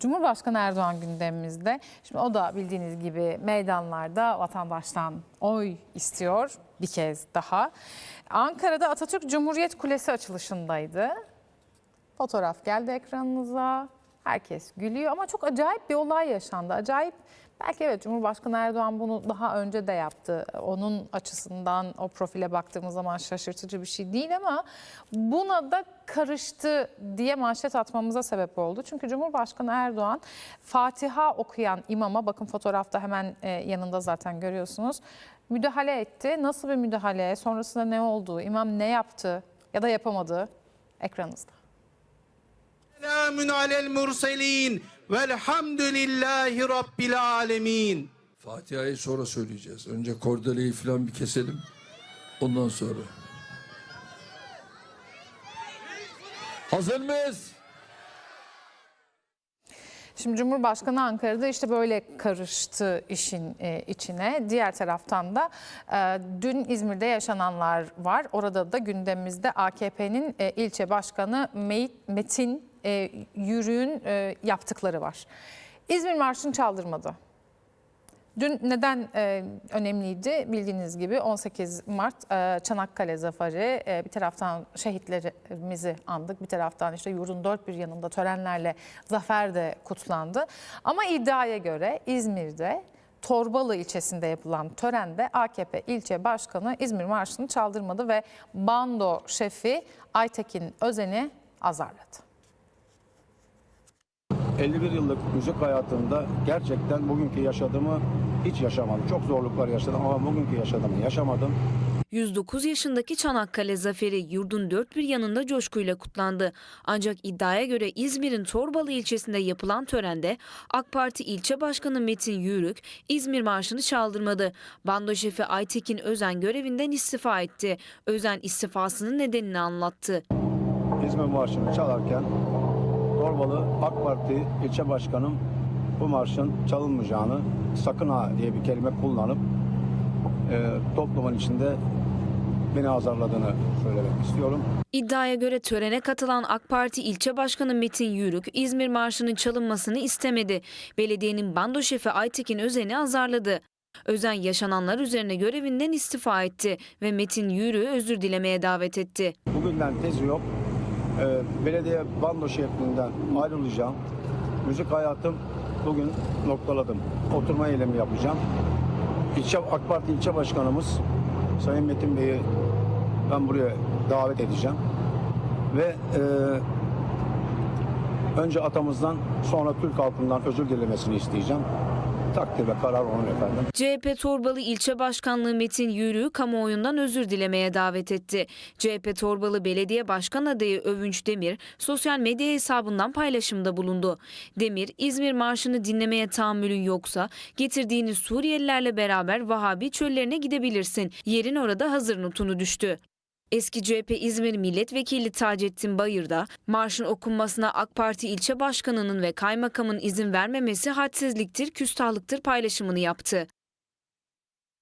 Cumhurbaşkanı Erdoğan gündemimizde. Şimdi o da bildiğiniz gibi meydanlarda vatandaştan oy istiyor bir kez daha. Ankara'da Atatürk Cumhuriyet Kulesi açılışındaydı. Fotoğraf geldi ekranınıza. Herkes gülüyor ama çok acayip bir olay yaşandı. Acayip belki evet Cumhurbaşkanı Erdoğan bunu daha önce de yaptı. Onun açısından o profile baktığımız zaman şaşırtıcı bir şey değil ama buna da karıştı diye manşet atmamıza sebep oldu. Çünkü Cumhurbaşkanı Erdoğan Fatiha okuyan imama bakın fotoğrafta hemen e, yanında zaten görüyorsunuz. Müdahale etti. Nasıl bir müdahale? Sonrasında ne oldu? İmam ne yaptı ya da yapamadı? Ekranınızda. Selamun alel murselin velhamdülillahi rabbil alemin. Fatiha'yı sonra söyleyeceğiz. Önce kordeleyi falan bir keselim. Ondan sonra. Hazır mıyız? Şimdi Cumhurbaşkanı Ankara'da işte böyle karıştı işin e, içine. Diğer taraftan da e, dün İzmir'de yaşananlar var. Orada da gündemimizde AKP'nin e, ilçe başkanı Me- Metin e, Yürüğün e, yaptıkları var. İzmir Marşı'nı çaldırmadı. Dün neden e, önemliydi? Bildiğiniz gibi 18 Mart e, Çanakkale Zaferi e, bir taraftan şehitlerimizi andık. Bir taraftan işte yurdun dört bir yanında törenlerle zafer de kutlandı. Ama iddiaya göre İzmir'de Torbalı ilçesinde yapılan törende AKP ilçe başkanı İzmir Marşı'nı çaldırmadı ve bando şefi Aytekin Özen'i azarladı. 51 yıllık müzik hayatımda gerçekten bugünkü yaşadığımı hiç yaşamadım. Çok zorluklar yaşadım ama bugünkü yaşadığımı yaşamadım. 109 yaşındaki Çanakkale zaferi yurdun dört bir yanında coşkuyla kutlandı. Ancak iddiaya göre İzmir'in Torbalı ilçesinde yapılan törende AK Parti ilçe başkanı Metin Yürük İzmir Marşı'nı çaldırmadı. Bando şefi Aytekin Özen görevinden istifa etti. Özen istifasının nedenini anlattı. İzmir Marşı'nı çalarken Torbalı AK Parti ilçe başkanım bu marşın çalınmayacağını sakın ha diye bir kelime kullanıp e, toplumun içinde beni azarladığını söylemek istiyorum. İddiaya göre törene katılan AK Parti ilçe başkanı Metin Yürük İzmir Marşı'nın çalınmasını istemedi. Belediyenin bando şefi Aytekin Özen'i azarladı. Özen yaşananlar üzerine görevinden istifa etti ve Metin Yürük'ü özür dilemeye davet etti. Bugünden tezi yok. E, belediye bando şefliğinden ayrılacağım. Müzik hayatım bugün noktaladım. Oturma eylemi yapacağım. İlçe, AK Parti ilçe başkanımız Sayın Metin Bey'i ben buraya davet edeceğim. Ve e, önce atamızdan sonra Türk halkından özür dilemesini isteyeceğim. Takdir karar onun efendim. CHP Torbalı İlçe Başkanlığı Metin Yürük'ü kamuoyundan özür dilemeye davet etti. CHP Torbalı Belediye Başkan adayı Övünç Demir sosyal medya hesabından paylaşımda bulundu. Demir, İzmir Marşı'nı dinlemeye tahammülün yoksa getirdiğiniz Suriyelilerle beraber Vahabi çöllerine gidebilirsin. Yerin orada hazır notunu düştü. Eski CHP İzmir Milletvekili Taceddin Bayır da marşın okunmasına AK Parti ilçe başkanının ve kaymakamın izin vermemesi hadsizliktir, küstahlıktır paylaşımını yaptı.